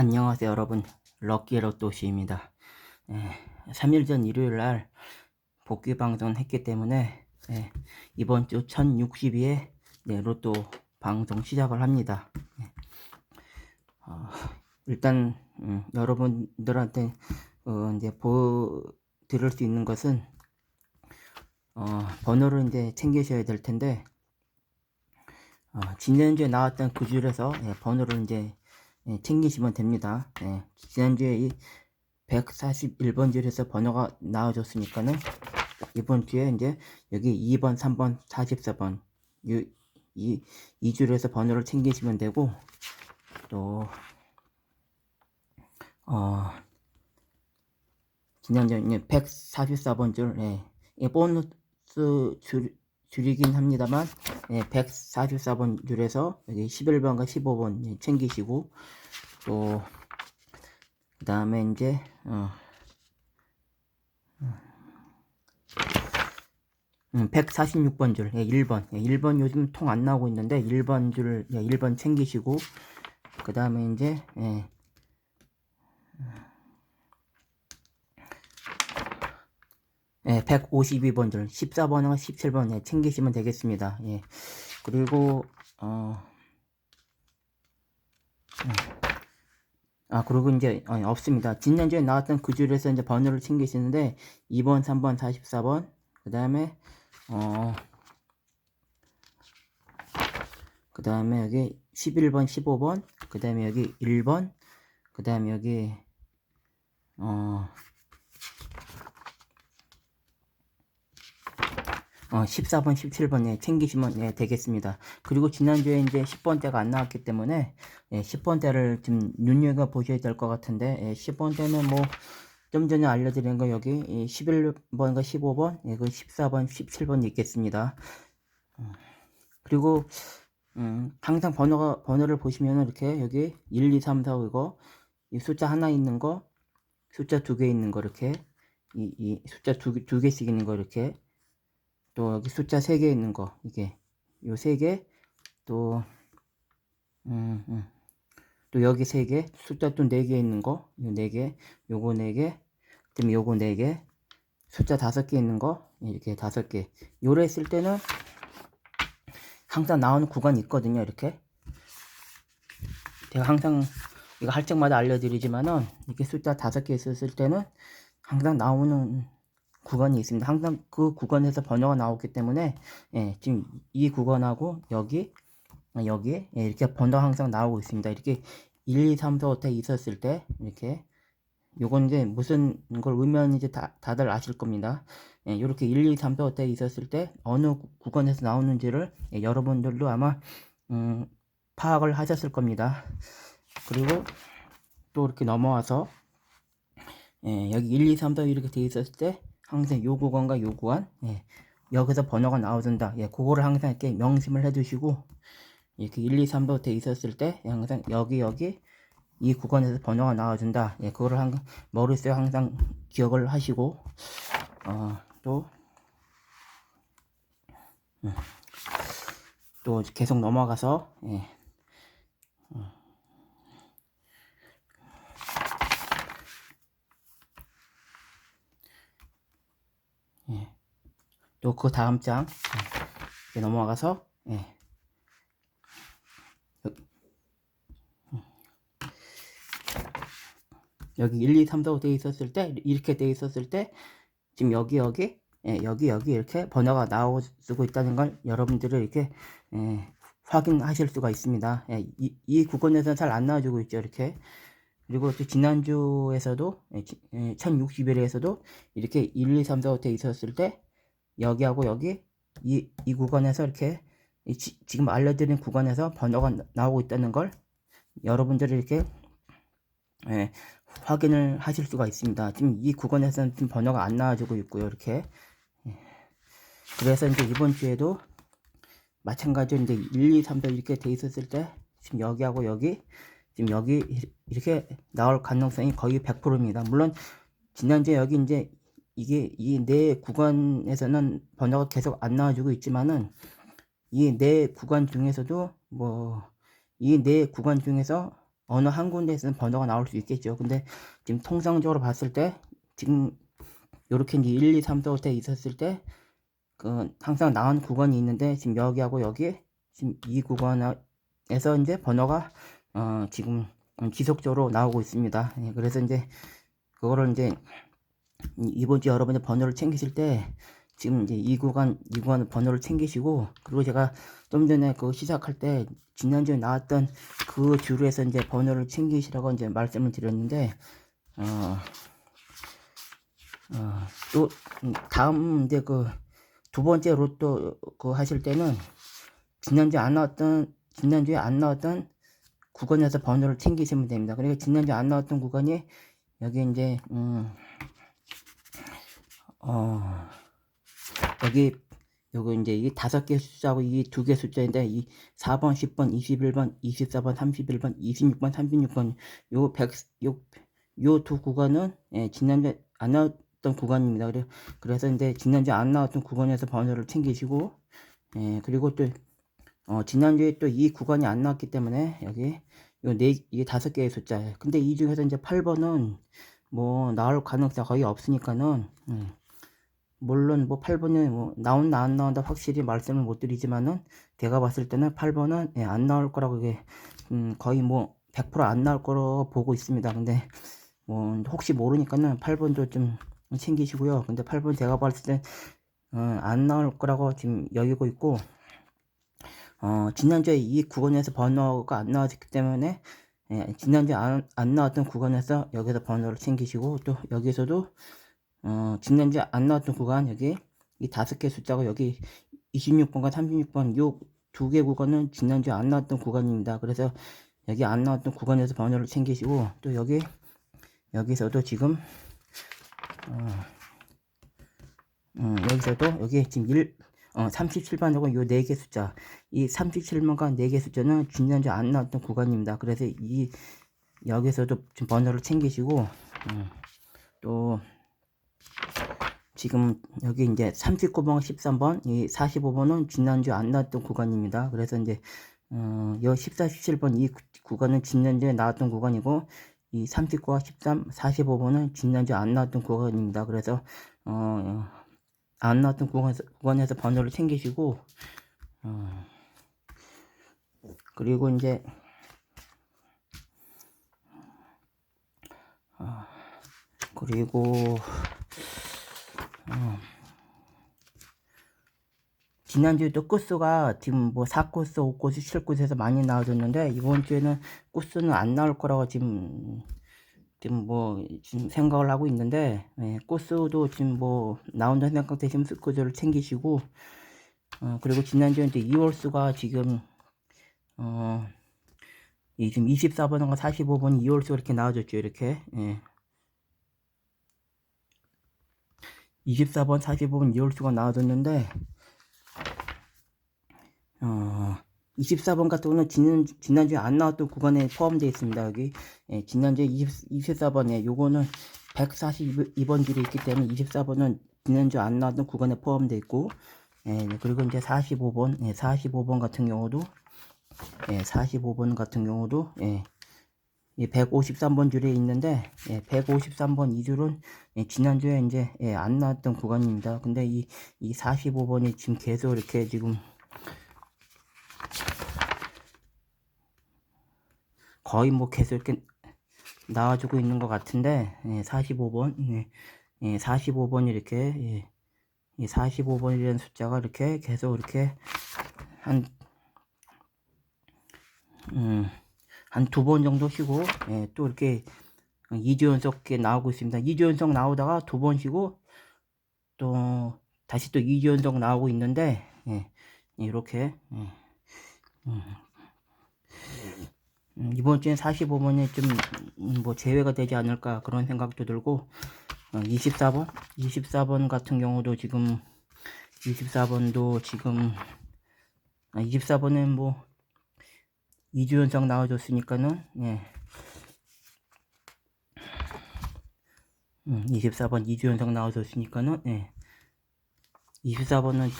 안녕하세요 여러분. 럭키로또시입니다. 3일 전 일요일 날 복귀 방송 했기 때문에 예, 이번 주 1062회 네, 로또 방송 시작을 합니다. 예. 어, 일단 음, 여러분들한테 어, 이제 보 들을 수 있는 것은 어, 번호를 이제 챙기셔야 될 텐데 어, 지난주에 나왔던 그 줄에서 예, 번호를 이제 예, 챙기시면 됩니다. 예, 지난주에 이 141번 줄에서 번호가 나와줬으니까는 이번 주에 이제 여기 2번, 3번, 44번 이, 이, 이 줄에서 번호를 챙기시면 되고 또 어, 지난주에 144번 줄 예, 이 보너스 줄, 줄이긴 합니다만 예, 144번 줄에서 여기 11번과 15번 챙기시고 또 그 다음에 이제 어, 음, 146번 줄 예, 1번. 예, 1번 요즘 통 안 나오고 있는데 1번 줄 예, 1번 챙기시고 그 다음에 이제 예, 예, 152번 줄 14번과 17번 예, 챙기시면 되겠습니다. 예. 그리고 어 음. 아 그리고 이제 어, 없습니다. 지난주에 나왔던 그 줄에서 이제 번호를 챙기시는데 2번, 3번, 44번 그 다음에 어 그 다음에 여기 11번, 15번 그 다음에 여기 1번 그 다음에 여기 어 어, 14번, 17번에 챙기시면 예, 되겠습니다. 그리고 지난주에 이제 10번대가 안 나왔기 때문에 예, 10번대를 좀 눈여겨 보셔야 될 것 같은데 예, 10번대는 뭐좀 전에 알려드린 거 여기 11번과 15번, 예, 그 14번, 17번 있겠습니다. 음, 그리고 음, 항상 번호가 번호를 보시면 이렇게 여기 1, 2, 3, 4, 5 이거 이 숫자 하나 있는 거, 숫자 두 개 있는 거 이렇게 이, 이 숫자 두, 두 개씩 있는 거 이렇게 또 여기 숫자 3개 있는 거 이게. 요 3개 또 음, 음. 또 여기 3개 숫자 또 4개 있는 거요 4개 요거 4개 그다음에 요거 4개 숫자 5개 있는 거 이렇게 5개. 요래 했을 때는 항상 나오는 구간이 있거든요 이렇게. 제가 항상 이거 할 적마다 알려드리지만은 이렇게 숫자 5개 있었을 때는 항상 나오는 구간이 있습니다. 항상 그 구간에서 번호가 나오기 때문에 예, 지금 이 구간하고 여기 어, 여기 예, 이렇게 번호가 항상 나오고 있습니다. 이렇게 1, 2, 3, 4, 5태 있었을 때 이렇게 요건 이제 무슨 걸 의미하는지 다, 다들 아실 겁니다. 예, 이렇게 1, 2, 3, 4, 5태 있었을 때 어느 구간에서 나오는지를 예, 여러분들도 아마 음, 파악을 하셨을 겁니다. 그리고 또 이렇게 넘어와서 예, 여기 1, 2, 3, 4 이렇게 돼 있었을 때 항상 요 구간과 요 구간 예, 여기서 번호가 나오준다. 예, 그거를 항상 이렇게 명심을 해두시고 이렇게 1, 2, 3도 돼 있었을 때 항상 여기 여기 이 구간에서 번호가 나와준다. 예, 그거를 항상 머릿속에 항상 기억을 하시고 어, 또 음, 또 계속 넘어가서 예, 예. 또그 다음 장 예. 넘어가서 예. 여기 1, 2, 3, 4, 5돼 있었을 때 이렇게 돼 있었을 때 지금 여기 여기 예, 여기 여기 이렇게 번호가 나오고 있다는 걸 여러분들이 이렇게 예, 확인하실 수가 있습니다. 예, 이, 이 구간에서는 잘 안 나와주고 있죠 이렇게 그리고 또 지난주에서도 1060일에서도 예, 이렇게 1, 2, 3, 4, 5태 있었을 때 여기하고 여기 이, 이 구간에서 이렇게 지, 지금 알려드린 구간에서 번호가 나오고 있다는 걸 여러분들이 이렇게 예, 확인을 하실 수가 있습니다. 지금 이 구간에서는 지금 번호가 안 나와주고 있고요. 이렇게 예. 그래서 이제 이번 주에도 마찬가지로 이제 1, 2, 3, 4 이렇게 돼 있었을 때 지금 여기하고 여기 지금 여기 이렇게 나올 가능성이 거의 100%입니다. 물론 지난주에 여기 이제 이게 이네 구간에서는 번호가 계속 안 나와주고 있지만은 이네 구간 중에서도 뭐이네 구간 중에서 어느 한 군데에서는 번호가 나올 수 있겠죠. 근데 지금 통상적으로 봤을 때 지금 요렇게 이제 1, 2, 3, 4, 5대 있었을 때 그 항상 나온 구간이 있는데 지금 여기하고 여기 지금 이 구간에서 이제 번호가 어 지금 지속적으로 나오고 있습니다. 예, 그래서 이제 그거를 이제 이번 주 여러분이 번호를 챙기실 때 지금 이제 이 구간 이 구간 번호를 챙기시고 그리고 제가 좀 전에 그 시작할 때 지난주에 나왔던 그 주로에서 이제 번호를 챙기시라고 이제 말씀을 드렸는데 어, 어, 또 음, 다음 이제 그 두 번째 로또 그 하실 때는 지난주에 안 나왔던 지난주에 안 나왔던 구간에서 번호를 챙기시면 됩니다. 그러니까 지난주에 안 나왔던 구간이 여기 이제 음, 어, 여기 요거 이제 이 다섯 개 숫자하고 이 두 개 숫자인데 이 4번, 10번, 21번, 24번, 31번, 26번, 36번 요 100, 요, 요 두 구간은 예, 지난주에 안 나왔던 구간입니다. 그래, 그래서 이제 지난주에 안 나왔던 구간에서 번호를 챙기시고 예, 그리고 또 어, 지난주에 또 이 구간이 안 나왔기 때문에 여기 요 네, 이게 다섯 개의 숫자예요. 근데 이 중에서 이제 8번은 뭐 나올 가능성이 거의 없으니까는 음, 물론 뭐 8번이 뭐 나온다 안 나온다 확실히 말씀을 못 드리지만은 제가 봤을 때는 8번은 예, 안 나올 거라고 이게 음, 거의 뭐 100%안 나올 거로 보고 있습니다. 근데 뭐 혹시 모르니까는 8번도 좀 챙기시고요. 근데 8번 제가 봤을 때 어, 안 나올 거라고 지금 여기고 있고 어, 지난주에 이 구간에서 번호가 안 나왔기 때문에 예, 지난주에 안, 안 나왔던 구간에서 여기서 번호를 챙기시고 또 여기서도 어, 지난주에 안 나왔던 구간 여기 이 다섯 개 숫자고 여기 26번과 36번 요 두 개 구간은 지난주에 안 나왔던 구간입니다. 그래서 여기 안 나왔던 구간에서 번호를 챙기시고 또 여기 여기서도 지금 어, 음, 여기서도 여기 지금 1 어, 37번하고 요 네 개 숫자 이 37번과 네 개 숫자는 지난주에 안 나왔던 구간입니다. 그래서 이 여기서도 좀 번호를 챙기시고 음, 또 지금 여기 이제 39번, 13번, 이 45번은 지난주에 안 나왔던 구간입니다. 그래서 이제 어, 요 14, 17번 이 구- 구간은 지난주에 나왔던 구간이고 이 39와 13, 45번은 지난주에 안 나왔던 구간입니다. 그래서 어, 안 나왔던 구간에서, 구간에서 번호를 챙기시고 어, 그리고 이제 어, 그리고 어, 지난주에도 꽃수가 지금 뭐 4코스, 5코스, 7코스에서 많이 나와줬는데 이번 주에는 꽃수는 안 나올 거라고 지금 지금 뭐 지금 생각을 하고 있는데 예, 꽃수도 지금 뭐 나온다는 생각 되시면 스코즈를 챙기시고 어, 그리고 지난주에 이제 2월 수가 지금 어, 이 지금 24번과 45번 2월 수 이렇게 나와줬죠 이렇게 예. 24번, 45번 2월수가 나와줬는데 어, 24번 같은 경우는 지난, 지난주에 안 나왔던 구간에 포함되어 있습니다. 여기 예, 지난주에 20, 24번에 요거는 142번 줄이 있기 때문에 24번은 지난주에 안 나왔던 구간에 포함되어 있고 예, 그리고 이제 45번, 예, 45번 같은 경우도 예, 45번 같은 경우도 예, 이 153번 줄에 있는데 예, 153번 이 줄은 예, 지난주에 이제 예, 안 나왔던 구간입니다. 근데 이, 이 45번이 지금 계속 이렇게 지금 거의 뭐 계속 이렇게 나와주고 있는 것 같은데 예, 45번 예, 예, 45번 이렇게 예, 이 45번이라는 숫자가 이렇게 계속 이렇게 한 음, 한 두 번 정도 쉬고 예, 또 이렇게 2주 연속 나오고 있습니다. 2주 연속 나오다가 두 번 쉬고 또 다시 또 2주 연속 나오고 있는데 예, 이렇게 예, 음, 음, 이번 주엔 45번이 좀뭐 제외가 되지 않을까 그런 생각도 들고 어, 24번 24번 같은 경우도 지금 24번도 지금 아, 24번은 뭐 2주 연속 나와줬으니까는 예. 음, 24번 2주 연속 나와줬으니까는 예. 24번은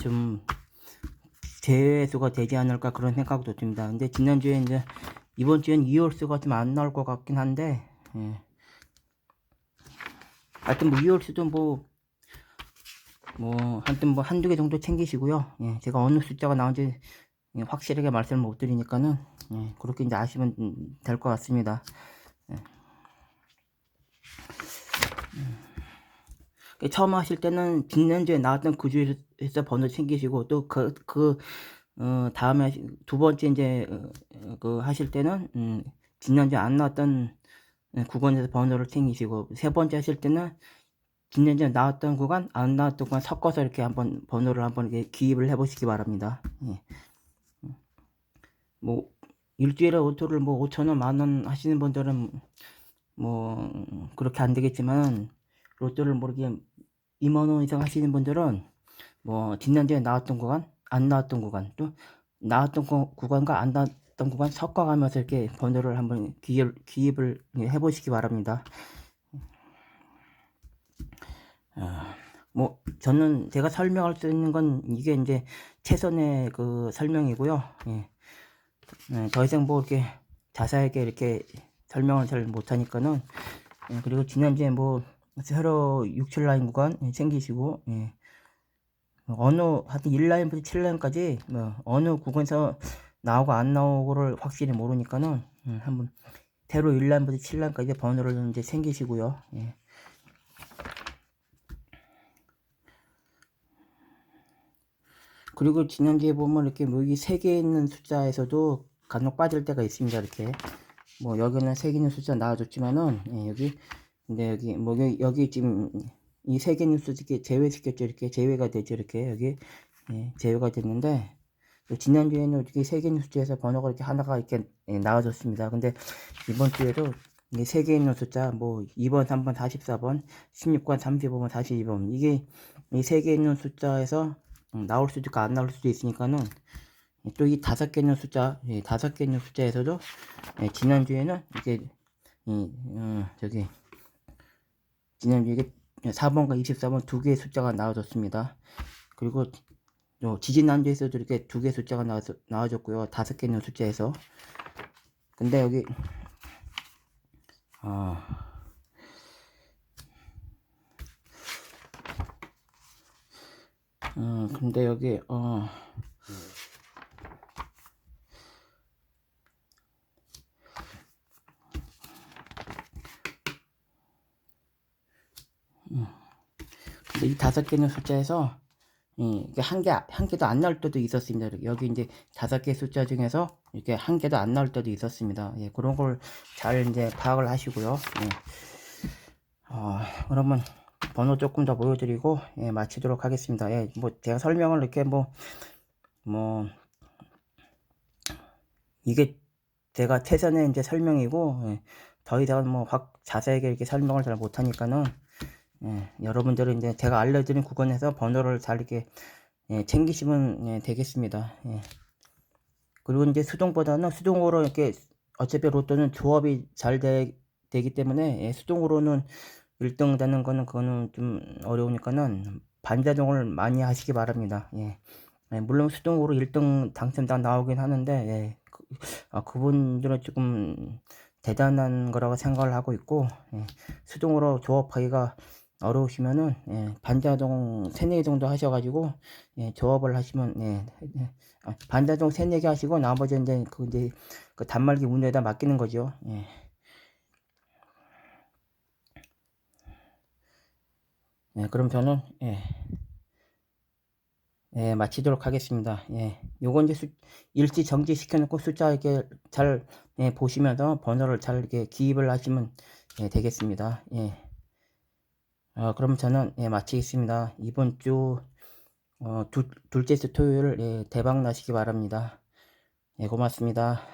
좀 제외수가 되지 않을까 그런 생각도 듭니다. 근데 지난주에 이제 이번 주엔 이월수가 좀 안 나올 것 같긴 한데, 예. 하여튼 뭐 이월수도 뭐, 뭐, 하여튼 뭐 한두 개 정도 챙기시고요. 예, 제가 어느 숫자가 나온지 예, 확실하게 말씀을 못 드리니까는, 예, 그렇게 이제 아시면 될 것 같습니다. 예. 음. 처음 하실 때는 지난주에 나왔던 구주에서 번호 챙기시고 또 그, 그, 어, 다음에 두 번째 이제, 어, 어, 그 하실 때는, 음, 지난주에 안 나왔던 예, 구간에서 번호를 챙기시고 세 번째 하실 때는 지난주에 나왔던 구간, 안 나왔던 구간 섞어서 이렇게 한번 번호를 한번 이렇게 기입을 해보시기 바랍니다. 예. 뭐 일주일에 오토를 뭐 5천 원, 만원 하시는 분들은 뭐 그렇게 안 되겠지만 로또를 모르게 2만 원 이상 하시는 분들은 뭐 지난주에 나왔던 구간, 안 나왔던 구간, 또 나왔던 구- 구간과 안 나왔던 구간 섞어가면서 이렇게 번호를 한번 기입, 기입을 해보시기 바랍니다. 아, 뭐 저는 제가 설명할 수 있는 건 이게 이제 최선의 그 설명이고요. 예. 네, 더 이상 뭐 이렇게 자세하게 이렇게 설명을 잘 못하니까는 예, 그리고 지난주에 뭐 새로 6, 7라인 구간 예, 챙기시고 예. 어느 하여튼 1라인부터 7라인까지 뭐 어느 구간에서 나오고 안 나오고를 확실히 모르니까는 음, 한번 새로 1라인부터 7라인까지 번호를 이제 챙기시고요. 예. 그리고 지난주에 보면 이렇게 뭐 여기 세 개 있는 숫자에서도 간혹 빠질 때가 있습니다. 이렇게 뭐 여기는 세 개 있는 숫자 나와줬지만은 예, 여기 근데 여기 뭐 여기, 여기 지금 이 세 개 있는 숫자 제외시켰죠. 이렇게 제외가 되죠. 이렇게 여기 예, 제외가 됐는데 또 지난주에는 이렇게 세 개 있는 숫자에서 번호가 이렇게 하나가 이렇게 예, 나와줬습니다. 근데 이번 주에도 이세개 있는 숫자 뭐 2번, 3번, 44번, 16번, 35번, 42번 이게 이 세 개 있는 숫자에서 음, 나올 수도 있고 안 나올 수도 있으니까는 또 이 다섯 개 있는 숫자, 예, 다섯 개 있는 숫자에서도 예, 지난주에는 이게 이 어, 저기 지난주에 이게 4번과 24번 두 개의 숫자가 나와줬습니다. 그리고 또 지지난주에서도 이렇게 두 개의 숫자가 나와, 나와줬고요. 다섯 개 있는 숫자에서 근데 여기 아 어, 근데 여기 어 근데 이 다섯 개는 숫자에서 이, 이게 한 개, 한 개도 안 나올 때도 있었습니다. 여기 이제 다섯 개 숫자 중에서 이렇게 한 개도 안 나올 때도 있었습니다. 예, 그런 걸 잘 이제 파악을 하시고요. 예. 어, 그러면 번호 조금 더 보여드리고 예, 마치도록 하겠습니다. 예, 뭐 제가 설명을 이렇게 뭐뭐 이게 제가 최선의 이제 설명이고 예, 더 이상은 뭐 확 자세하게 이렇게 설명을 잘 못하니까는 예, 여러분들은 이제 제가 알려드린 구간에서 번호를 잘 이렇게 예, 챙기시면 예, 되겠습니다. 예. 그리고 이제 수동보다는 수동으로 이렇게 어차피 로또는 조합이 잘 되, 기 때문에 예, 수동으로는 1등 되는 거는 그거는 좀 어려우니까는 반자동을 많이 하시기 바랍니다. 예. 예, 물론 수동으로 1등 당첨자 나오긴 하는데 예, 그, 아, 그분들은 조금 대단한 거라고 생각을 하고 있고 예, 수동으로 조합하기가 어려우시면은 예, 반자동 3, 4개 정도 하셔가지고 예, 조합을 하시면 예, 예, 아, 반자동 3, 4개 하시고 나머지 이제 그 이제 그 단말기 운에다 맡기는 거죠. 예. 예, 그럼 저는 예. 예, 마치도록 하겠습니다. 예, 요건 이제 수, 일지 정지 시켜놓고 숫자 이렇게 잘 예, 보시면서 번호를 잘 이렇게 기입을 하시면 예, 되겠습니다. 예. 어, 그럼 저는 예, 마치겠습니다. 이번 주 어, 두, 둘째 주 토요일 예, 대박 나시기 바랍니다. 예, 고맙습니다.